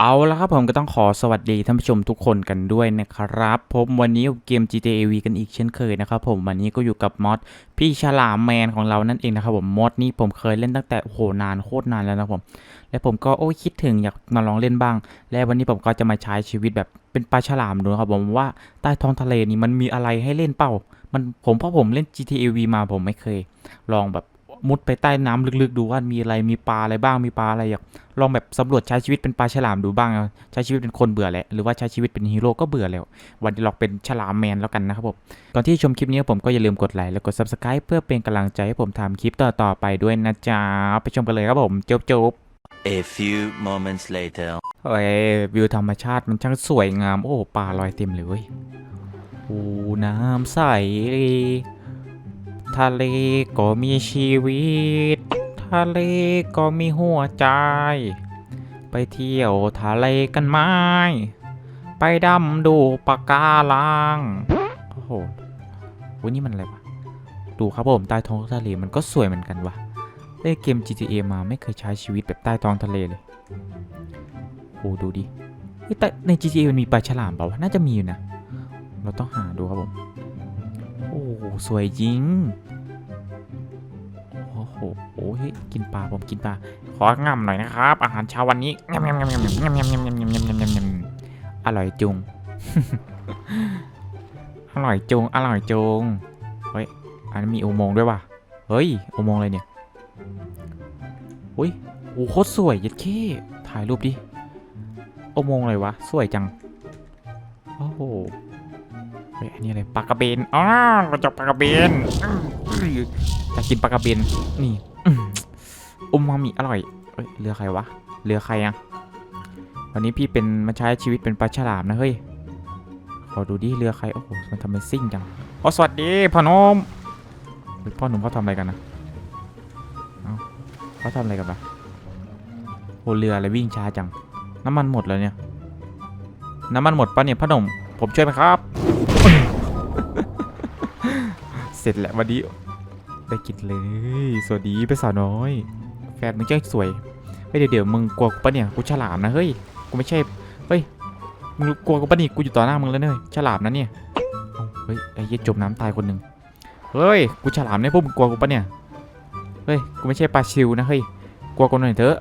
เอาละครับผมก็ต้องขอสวัสดีท่านผู้ชมทุกคนกันด้วยนะครับผมวันนี้เกม GTA V กันอีกเช่นเคยนะครับผมวันนี้ก็อยู่กับมอดพี่ฉลามแมนของเรานั่นเองนะครับผมมอดนี่ผมเคยเล่นตั้งแต่โอ้โหนานโคตรนานแล้วนะผมและผมก็โอ้คิดถึงอยากมาลองเล่นบ้าง และวันนี้ผมก็จะมาใช้ชีวิตแบบเป็นปลาฉลามดูนะครับผมว่าใต้ท้องทะเลนี่มันมีอะไรให้เล่นเปล่า มันผมเพราะผมเล่น GTA V มาผมไม่เคย ลองแบบ มุดไปใต้น้ำลึกๆ ดูว่ามีอะไรมีปลาอะไรบ้างมีปลาอะไรอยากลองแบบสำรวจใช้ชีวิตเป็นปลาฉลามดูบ้างอะใช้ชีวิตเป็นคนเบื่อแหละหรือว่าใช้ชีวิตเป็นฮีโร่ก็เบื่อแล้ว วันนี้ลองเป็นฉลามแมนแล้วกันนะครับผมก่อนที่ชมคลิปนี้ผมก็อย่าลืมกดไลค์และกด subscribe เพื่อเป็นกำลังใจให้ผมทำคลิปต่อๆไปด้วยนะจ๊ะไปชมกันเลยครับผมจบจบ A few moments later. ๆเฮ้ยวิวธรรมชาติมันช่างสวยงาม โอ้ปลาลอยเต็มเลยเว้ยโอ้น้ำใส ทะเลก็มีชีวิต ทะเลก็มีหัวใจ ไปเที่ยวทะเลกันไหมไปดำดูปะการัง โอ้โหวันนี้มันอะไรวะ ดูครับผมใต้ท้องทะเลมันก็สวยเหมือนกันวะเล่นเกม GTA มาไม่เคยใช้ชีวิตแบบใต้ท้องทะเลเลย โอ้ดูดิแต่ใน GTA มันมีปลาฉลามเปล่าวะ น่าจะมีอยู่นะ เราต้องหาดูครับผม โอ้สวยจริง โอ้โหโอ้ยกินปลาผมกินปลาของ่ำหน่อยนะครับ อาหารเช้าวันนี้งำงำงำงำงำงำงำงำงำงำงำงำงำงำอร่อยจุง อร่อยจุง อร่อยจุง เฮ้ย อันนี้มีอุโมงค์ด้วยว่ะ เฮ้ย อุโมงค์อะไรเนี่ย อุ้ยโอ้โหโคตรสวยยัดเข้ถ่ายรูปดิ อุโมงค์อะไรวะ สวยจัง โอ้โห เฮ้ยอันนี้อะไรปลากระเบนอ๋อกระจกปลากระเบนอื้ออยากกินปลากระเบนนี่อื้ออุมามิอร่อยเอ้ยเรือใครวะเรือใครอะวันนี้พี่เป็นมาใช้ชีวิตเป็นปลาฉลามนะเฮ้ยขอดูดิเรือใครโอ้โหมันทำเป็นซิ่งจังอ๋อสวัสดีพ่อหนมเฮ้ยพ่อหนุ่มเขาทำอะไรกันนะเขาทำอะไรกันปะโอเรืออะไรวิ่งช้าจัง น้ำมันหมดแล้วเนี่ย น้ำมันหมดปะเนี่ยพ่อหนุ่มผมช่วยไหมครับ ร็จแหล้ววันนี้ได้กินเลย สวัสดีเป็นสาวน้อย แฟนมึงเจ้าสวยเฮ้ยเดี๋ยวเดี๋ยวมึงกลัวกูปะเนี่ยกูฉลามนะเฮ้ยกูไม่ใช่เฮ้ยมึงกลัวกูปะนี่กูอยู่ต่อหน้ามึงแล้วเนี่ยฉลามนะเนี่ยเฮ้ยไอ้เหี้ยจมน้ำตายคนหนึ่งเฮ้ยกูฉลามเนี่ยพวกมึงกลัวกูปะเนี่ยเฮ้ยกูไม่ใช่ปลาชิวนะเฮ้ยกลัวกูหน่อยเถอะ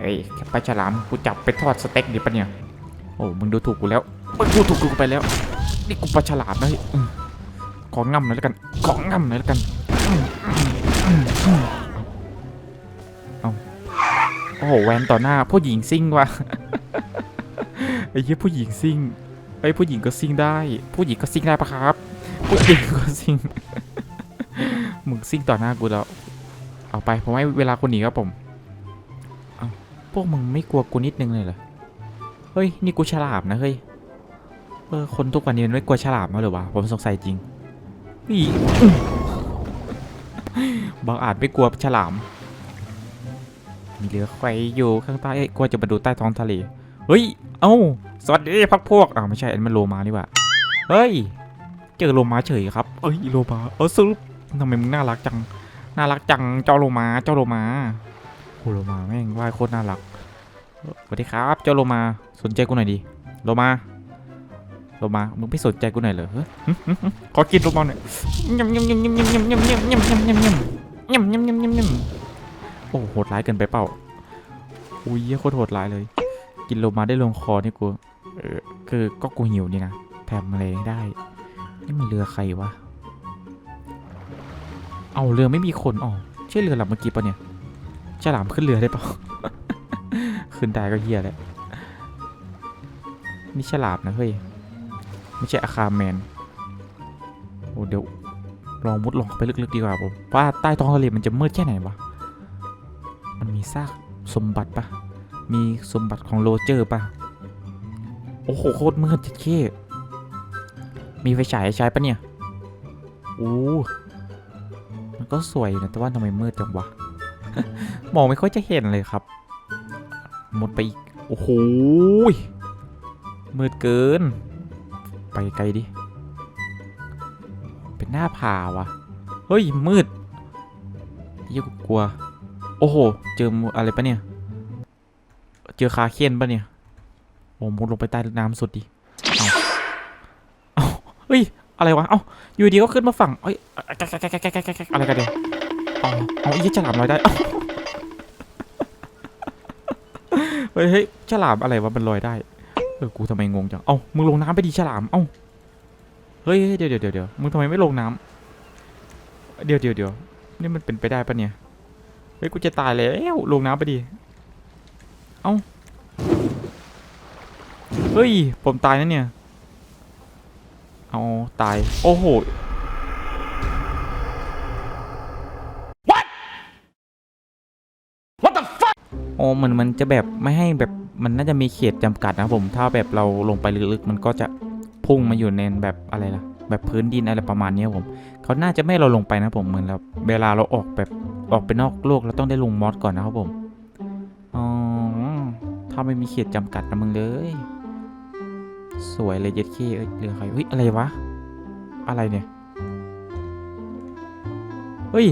เฮ้ปลาฉลามกูจับไปทอดสเต็กดิปะเนี่ยโอ้มึงดูถูกกูแล้วมึงดูถูกกูไปแล้วนี่กูปลาฉลามนะเฮ้ย ของง่ำหน่อยแล้วกัน ของง่ำหน่อยแล้วกันเอาโอ้โหแวนต่อหน้า ผู้หญิงซิ่งว่ะไอ้เหี้ยผู้หญิงซิ่งไอ้ผู้หญิงก็ซิ่งได้ ผู้หญิงก็ซิ่งได้ปะครับ ผู้หญิงก็ซิ่งมึงซิ่งต่อหน้ากูแล้วเอาไปผมให้เวลาคนหนีครับผมเอาพวกมึงไม่กลัวกูนิดนึงเลยเหรอเฮ้ย นี่กูฉลามนะเฮ้ย เออ คนทุกวันนี้มันไม่กลัวฉลามแล้วหรือวะ ผมสงสัยจริง นี่บางอาจไม่กลัวฉลาม มีเรือไฟอยู่ข้างใต้เอ้กลัวจะมาดูใต้ท้องทะเล เฮ้ย เอ้า สวัสดีพักพวกอ้าวไม่ใช่อันมันโลมานี่ว่า เฮ้ย เจอโลมาเฉยครับ เอ้ยโลมา เออสรุปทำไมมึงน่ารักจัง น่ารักจัง เจ้าโลมา เจ้าโลมาโอ้โลมาแม่งว่ายโคตรน่ารัก สวัสดีครับ เจ้าโลมา สนใจกูหน่อยดิ โลมา โลมา มึงไม่สนใจกูหน่อยเหรอขอกินโลมาหน่อยยำยำยำยำยำยำยำยำยำยำยำยำยำยำยำยำโอ้โหดร้ายเกินไปเปล่า อุ้ยโคตรโหดร้ายเลย กินโลมาได้ลงคอนี่กู เออคือก็กูหิวนี่นะ แถมอะไรได้ นี่มันเรือใครวะ เอาเรือไม่มีคนอ๋อใช่เรือลำเมื่อกี้ปะเนี่ยฉลามขึ้นเรือได้ปล่าขึ้นได้ก็เฮียแหล้วนี่ฉลามนะเฮ้ย ไม่ใช่อาคาแมนโอ้เดี๋ยวลองมุดลงไปลึกๆดีกว่าผมว่าใต้ท้องทะเลมันจะมืดแค่ไหนวะมันมีซากสมบัติปะมีสมบัติของโรเจอร์ปะโอ้โหโคตรมืดเท่มีไฟฉายให้ใช้ปะเนี่ยโอ้มันก็สวยนะแต่ว่าทำไมมืดจังวะมองไม่ค่อยจะเห็นเลยครับหมดไปอีก โอ้โหมืดเกิน ไปไกลดิ เป็นหน้าผาวะเฮ้ย มืดยี่กูกลัว โอ้โห เจออะไรปะเนี่ย เจอคาเคียนปะเนี่ย โอ้มุดลงไปใต้น้ำสุดดิ เอาเอาเฮ้ย อะไรวะ เอาอยู่ดีก็ขึ้นมาฝั่งเอ้ยอะไรกันเนี่ยเอาเอาอีฉลามลอยได้เฮ้ยฉลามอะไรวะมันลอยได้ เออกูทำไมงงจัง เอ้า มึงลงน้ำไปดีฉลาม เอ้า เฮ้ยเฮ้ยเดี๋ยวเดี๋ยวเดี๋ยวเดี๋ยวมึงทำไมไม่ลงน้ำเดี๋ยวเดี๋ยวเดี๋ยวนี่มันเป็นไปได้ปะเนี่ย เฮ้ย กูจะตายแล้วลงน้ำไปดิเอ้า เฮ้ย ผมตายนะเนี่ย เอาตาย โอ้โห What the fuck โอ้เหมือนมันจะแบบไม่ให้แบบ มันน่าจะมีเขตจำกัดนะผมถ้าแบบเราลงไปลึกๆ มันก็จะพุ่งมาอยู่ในแบบอะไรล่ะ แบบพื้นดินอะไรประมาณนี้ผมเขาน่าจะไม่เราลงไปนะผมเหมือนเราเวลาเราออกแบบออกไปนอกโลกเราต้องได้ลงมอสก่อนนะครับผมอ๋อถ้าไม่มีเขตจำกัดนะมึงเลย สวยเลยเย็ดเคเอ้ยเรือใครเฮ้ยอะไรวะอะไรเนี่ยเฮ้ย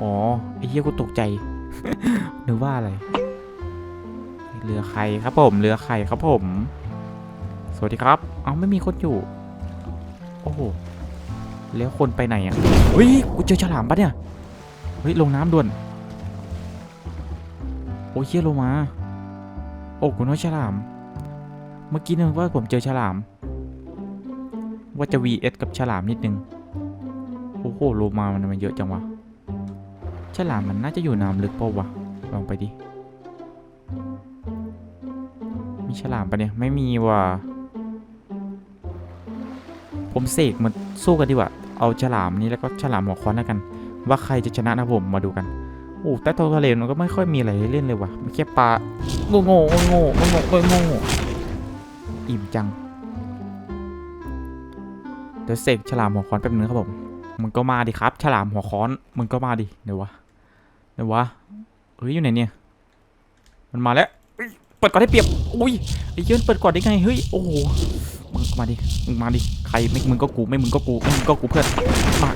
อ๋อไอ้เหี้ยกูตกใจ นึกว่าอะไร เรือใครครับผม เรือใครครับผม สวัสดีครับ เอาไม่มีคนอยู่ โอ้โห แล้วคนไปไหนอะเฮ้ย กูเจอฉลามปะเนี่ย เฮ้ย ลงน้ำด่วน โอ้ยเฮียโลมา โอ้คุณน้อยฉลาม เมื่อกี้นึกว่าผมเจอฉลาม ว่าจะ vs กับฉลามนิดนึง โอ้โห โลมามันมันเยอะจังวะ ฉลามมันน่าจะอยู่น้ำลึกปล่าวะ ลองไปดิ มีฉลามปะเนี่ย ไม่มีว่ะ ผมเสกมันสู้กันดีกว่า เอาฉลามนี้แล้วก็ฉลามหัวค้อนแล้วกัน ว่าใครจะชนะนะผม มาดูกันโอ้ใต้ท้องทะเลมันก็ไม่ค่อยมีอะไรให้เล่นเลยว่ะมันแค่ปลาโง่โง่โง่โง่โง่โง่โง่อิ่มจัง เดี๋ยวเสกฉลามหัวค้อนแป๊บนึงครับผม มึงก็มาดิครับ ฉลามหัวค้อน มึงก็มาดิ เดี๋ยววะ เดี๋ยววะเฮ้ยอยู่ไหนเนี่ย มันมาแล้วเปิดก่อนได้เปรียบ อุ้ยไอ้เยมันเปิดก่อนได้ไง เฮ้ย โอ้โห มึงมาดิ มึงมาดิ ใครไม่มึงก็กู ไม่มึงก็กู มึงก็กูเพื่อน มา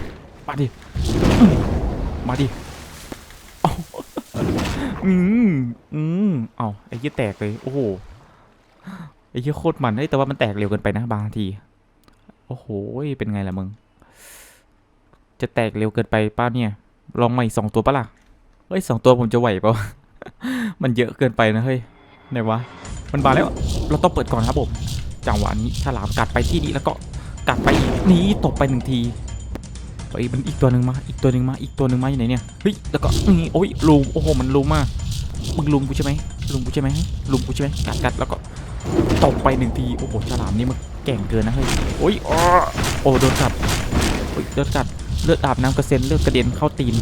มาดิ มาดิอืมอืมเอาไอ้ยี่แตกเลย โอ้โห ไอ้ยี่โคตรมันเฮ้ยแต่ว่ามันแตกเร็วเกินไปนะบางที โอ้โห เป็นไงล่ะมึง จะแตกเร็วเกินไปป้าเนี่ย ลองใหม่สองตัวปะล่ะ เฮ้ยสองตัวผมจะไหวเปล่ามันเยอะเกินไปนะเฮ้ยไหนวะมันมาแล้วเราต้องเปิดก่อนครับผมจังหวะนี้ฉลามกัดไปที่นี่แล้วก็กัดไปอีกนี่ตบไปหนึ่งทีเฮ้ยมันอีกตัวหนึ่งมาอีกตัวหนึ่งมาอีกตัวหนึ่งมาอยู่ไหนเนี่ยเฮ้ยแล้วก็นี่โอ้ยลุมโอ้โหมันลุมมากมึงลุมกูใช่ไหมลุมกูใช่ไหมลุมกูใช่ไหมกัดกัดแล้วก็ตบไปหนึ่งทีโอ้โหฉลามนี่มันแก่งเกินนะเฮ้ยโอ้ยอ้อโอ้โดนกัดโอ้ยโดนกัด เลือดอาบน้ำกระเซ็นเลือดกระเด็นเข้าตีน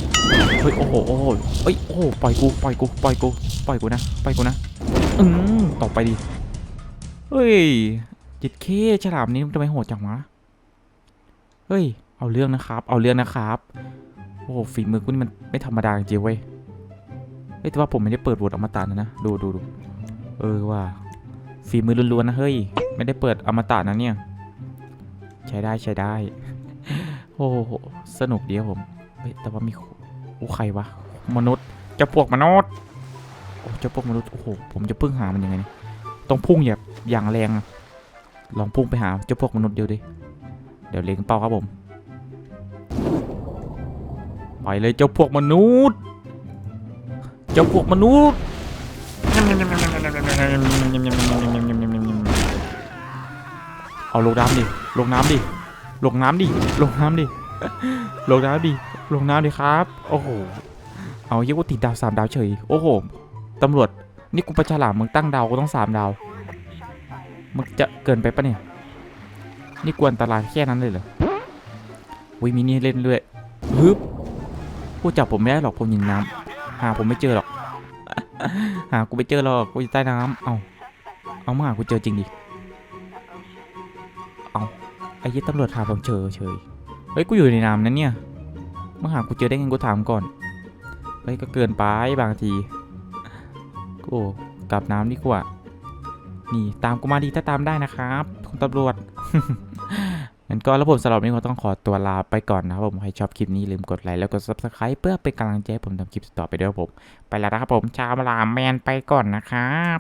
เฮ้ยโอ้โหโอ้โหเฮ้ยโอ้โหปล่อยกูปล่อยกูปล่อยกูปล่อยกูนะปล่อยกูนะอืมตบไปดิเฮ้ยจิตเคฉลามนี้ทำไมโหดจังวะเฮ้ยเอาเรื่องนะครับ เอาเรื่องนะครับโอ้โหฝีมือกูนี่มันไม่ธรรมดาจริงเว้ยเฮ้ยแต่ว่าผมไม่ได้เปิดบทอมตะนะนะดูดูดูเออว่าฝีมือล้วนๆนะเฮ้ยไม่ได้เปิดอมตะนะเนี่ย ใช้ได้ใช้ได้ โอ้โห สนุกดีครับผม เฮ้ย แต่ว่ามีโอ้ใครวะ มนุษย์เจะพวกมนุษย์ โอ้จะพวกมนุษย์ โอ้โห ผมจะพึ่งหามันยังไงเนี่ยต้องพุ่งแบบอย่างแรงอะลองพุ่งไปหาเจ้าพวกมนุษย์เดียวดิ เดี๋ยวเล็งเป้าครับผมไปเลยเจ้าพวกมนุษย์ เจ้าพวกมนุษย์ เอาลงน้ำดิ ลงน้ำดิ ลงน้ำดิ ลงน้ำดิ ลงน้ำดิ ลงน้ำดิครับ โอ้โห เอาเยี่ยกูติดดาวสามดาวเฉย โอ้โห ตำรวจ นี่กูประฉลามมึงตั้งดาวกูต้องสามดาว มึงจะเกินไปปะเนี่ย นี่กวนตรายแค่นั้นเลยเหรอวิมินี่เล่นด้วยฮึบผู้จับผมไม่ได้หรอกผมยิงน้ำหาผมไม่เจอหรอก หากูไม่เจอหรอก กูอยู่ใต้น้ำเอาเอามาหากูเจอจริงดิ ไอ้ยี่ตำรวจถามผมเฉยเฉยเฮ้ย กูอยู่ในน้ำนั่นเนี่ยมาหากูเจอได้ไงกูถามก่อน เฮ้ย ก็เกินไปบางทีกูกลับน้ำดีกว่า นี่ตามกูมาดีถ้าตามได้นะครับคุณตำรวจงั้นก็แล้วผมสำหรับวันนี้ก็ต้องขอตัวลาไปก่อนนะครับผม ใครชอบคลิปนี้ลืมกดไลค์แล้วกด subscribe เพื่อเป็นกำลังใจให้ผมทำคลิปต่อไปด้วยผม ไปแล้วนะครับผม ชาวลาแมนไปก่อนนะครับ